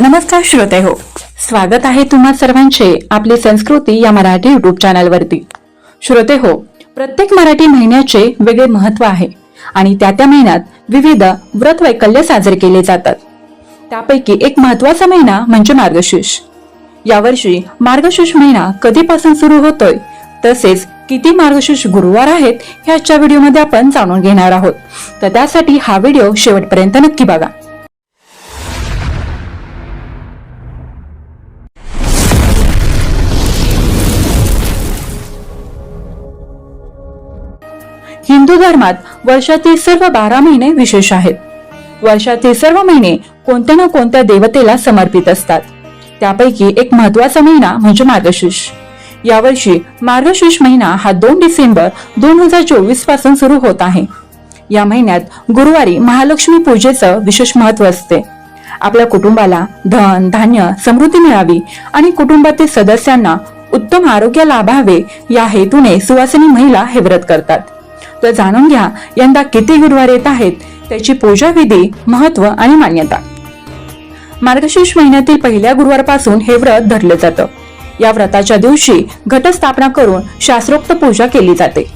नमस्कार श्रोते हो. स्वागत आहे तुम्हा सर्वांचे आपली संस्कृती या मराठी युट्यूब चॅनलवरती श्रोते हो प्रत्येक मराठी महिन्याचे वेगळे महत्त्व आहे आणि त्या त्या महिन्यात विविध व्रत वैकल्य साजरे केले जातात. त्यापैकी एक महत्त्वाचा महिना म्हणजे मार्गशीर्ष. यावर्षी मार्गशीर्ष महिना कधीपासून सुरू होतोय? तसेच किती मार्गशीर्ष गुरुवार आहेत हे आजच्या व्हिडिओमध्ये आपण जाणून घेणार आहोत. तर त्यासाठी हा व्हिडिओ शेवटपर्यंत नक्की बघा. हिंदू धर्मात वर्षातील सर्व बारा महिने विशेष आहेत. वर्षातील सर्व महिने कोणत्या ना कोणत्या देवतेला समर्पित असतात. त्यापैकी एक महत्त्वाचा महिना म्हणजे मार्गशीर्ष. यावर्षी मार्गशीर्ष महिना हा दोन डिसेंबर दोन हजार चोवीसपासून सुरू होत आहे. या महिन्यात गुरुवारी महालक्ष्मी पूजेचं विशेष महत्त्व असते. आपल्या कुटुंबाला धन धान्य समृद्धी मिळावी आणि कुटुंबातील सदस्यांना उत्तम आरोग्य लाभावे या हेतूने सुवासिनी महिला हे व्रत करतात. तर जाणून घ्या यंदा किती गुरुवार येत आहेत त्याची पूजा विधी महत्त्व आणि मान्यता. मार्गशीर्ष महिन्यातील पहिल्या गुरुवारपासून हे व्रत धरलं जातं. या व्रताच्या दिवशी घटस्थापना करून शास्त्रोक्त पूजा केली जाते.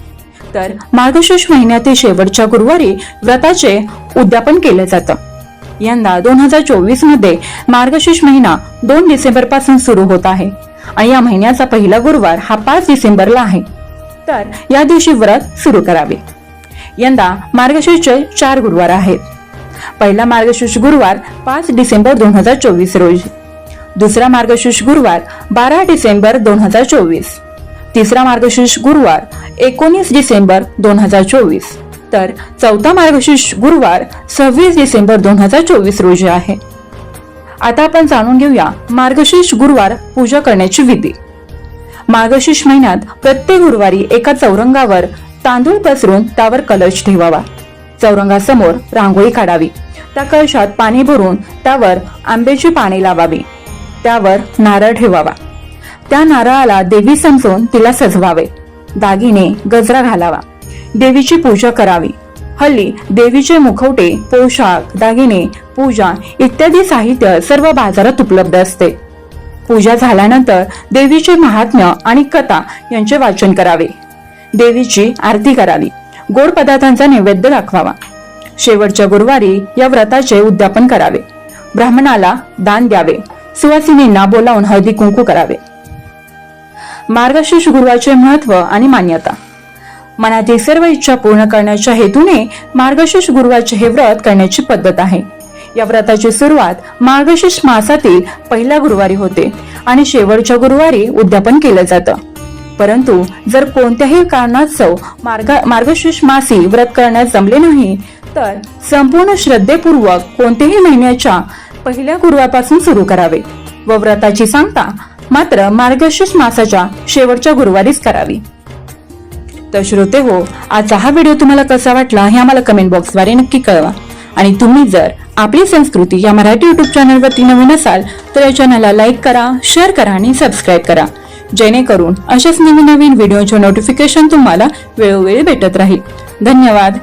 तर मार्गशीर्ष महिन्यातील शेवटच्या गुरुवारी व्रताचे उद्यापन केलं जातं. यंदा दोन हजार चोवीसमध्ये मार्गशीर्ष महिना दोन डिसेंबरपासून सुरू होत आहे आणि या महिन्याचा पहिला गुरुवार हा पाच डिसेंबरला आहे. तर या दिवशी व्रत सुरू करावे. यंदा मार्गशीर्षचे चार गुरुवार आहेत. पहिला मार्गशीर्ष गुरुवार पाच डिसेंबर दोन हजार चोवीस रोजी. दुसरा मार्गशीर्ष गुरुवार बारा डिसेंबर दोन हजार चोवीस. तिसरा मार्गशीर्ष गुरुवार एकोणीस डिसेंबर दोन हजार चोवीस. तर चौथा मार्गशीर्ष गुरुवार सव्वीस डिसेंबर दोन हजार चोवीस रोजी आहे. आता आपण जाणून घेऊया मार्गशीर्ष गुरुवार पूजा करण्याची विधी. मार्गशीर्ष महिन्यात प्रत्येक गुरुवारी एका चौरंगावर तांदूळ पसरून त्यावर कलश ठेवावा. चौरंगासमोर रांगोळी काढावी. त्या कलशात पाणी भरून त्यावर आंब्याची पाने लावावी. त्यावर नारळ ठेवावा. त्या नारळाला देवी समजून तिला सजवावे. दागिने गजरा घालावा. देवीची पूजा करावी. हल्ली देवीचे मुखवटे पोशाख दागिने पूजा इत्यादी साहित्य सर्व बाजारात उपलब्ध असते. पूजा झाल्यानंतर देवीचे महात्म्य आणि कथा यांचे वाचन करावे. देवीची आरती करावी. गोड पदार्थांचा नैवेद्य दाखवावा. शेवटच्या गुरुवारी या व्रताचे उद्यापन करावे. ब्राह्मणाला दान द्यावे. सुवासिनींना बोलावून हळदी कुंकू करावे. मार्गशीर्ष गुरुवाचे महत्त्व आणि मान्यता. मनातील सर्व इच्छा पूर्ण करण्याच्या हेतूने मार्गशीर्ष गुरुवाचे हे व्रत करण्याची पद्धत आहे. या व्रताची सुरुवात मार्गशीर्ष मासातील पहिल्या गुरुवारी होते आणि शेवटच्या गुरुवारी उद्यापन केलं जातं. परंतु जर कोणत्याही कारणास्तव मार्ग मार्गशीर्ष मासी व्रत करण्यास जमले नाही तर संपूर्ण श्रद्धेपूर्वक कोणत्याही महिन्याच्या पहिल्या गुरुवारपासून सुरू करावे व व्रताची सांगता मात्र मार्गशीर्ष मासाच्या शेवटच्या गुरुवारीच करावी. तर श्रोते हो आजचा हा व्हिडिओ तुम्हाला कसा वाटला हे आम्हाला कमेंट बॉक्सद्वारे नक्की कळवा. आणि तुम्ही जर आपली संस्कृती या मराठी युट्यूब चॅनलवरती नवीन असाल तर या चॅनलला लाईक करा शेअर करा आणि सबस्क्राईब करा. जेणेकरून अशाच नवीन नवीन व्हिडिओचे नोटिफिकेशन तुम्हाला वेळोवेळी भेटत राहील. धन्यवाद.